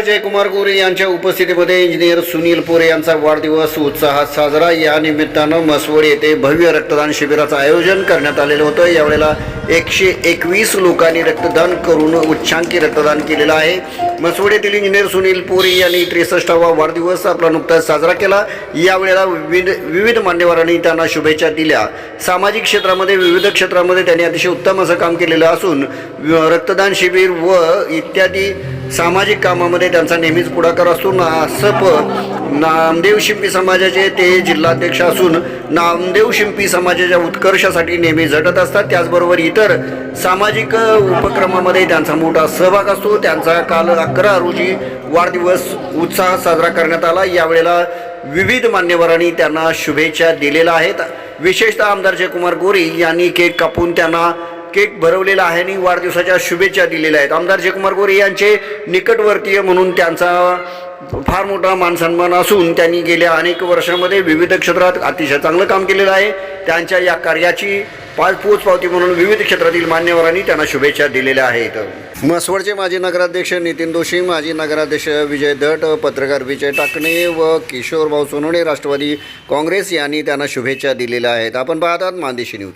जयकुमार गोरे यांच्या उपस्थितीमध्ये इंजिनियर सुनील पोरे यांचा वाढदिवस उत्साहात साजरा. या निमित्तानं मसवड येथे भव्य रक्तदान शिबिराचं आयोजन करण्यात आलेलं होतं. यावेळेला एकशे एकवीस लोकांनी रक्तदान करून उच्चांकी रक्तदान केलेलं आहे. मसवड येथील इंजिनियर सुनील पोरे यांनी त्रेसष्टावा वाढदिवस आपला नुकताच साजरा केला. यावेळेला विविध विविध मान्यवरांनी त्यांना शुभेच्छा दिल्या. सामाजिक क्षेत्रामध्ये विविध क्षेत्रामध्ये त्यांनी अतिशय उत्तम असं काम केलेलं असून रक्तदान शिबिर व इत्यादी सामाजिक कामामध्ये त्यांचा नेहमीच पुढाकार असतो. ना सप नामदेव शिंपी समाजाचे ते जिल्हाध्यक्ष असून नामदेव शिंपी समाजाच्या उत्कर्षासाठी नेहमी झटत असतात. त्याचबरोबर इतर सामाजिक उपक्रमामध्ये त्यांचा मोठा सहभाग असतो. त्यांचा काल अकरा रोजी वाढदिवस उत्साहात साजरा करण्यात आला. यावेळेला विविध मान्यवरांनी त्यांना शुभेच्छा दिलेल्या आहेत. विशेषतः आमदार जयकुमार गोरे यांनी केक कापून त्यांना केक भरवलेला आहे आणि वाढदिवसाच्या शुभेच्छा दिलेल्या आहेत. आमदार जयकुमार गोरे यांचे निकटवर्तीय म्हणून त्यांचा फार मोठा मानसन्मान असून त्यांनी गेल्या अनेक वर्षामध्ये विविध क्षेत्रात अतिशय चांगलं काम केलेलं आहे. त्यांच्या या कार्याची पाच पोचपावती म्हणून विविध क्षेत्रातील मान्यवरांनी त्यांना शुभेच्छा दिलेल्या आहेत. म्हसवडचे माजी नगराध्यक्ष नितीन दोशी माजी नगराध्यक्ष विजय दट पत्रकार विजय टाकणे व किशोर भाऊ सोनवणे राष्ट्रवादी काँग्रेस यांनी त्यांना शुभेच्छा दिलेल्या आहेत. आपण पाहतात मानदेशी न्यूज.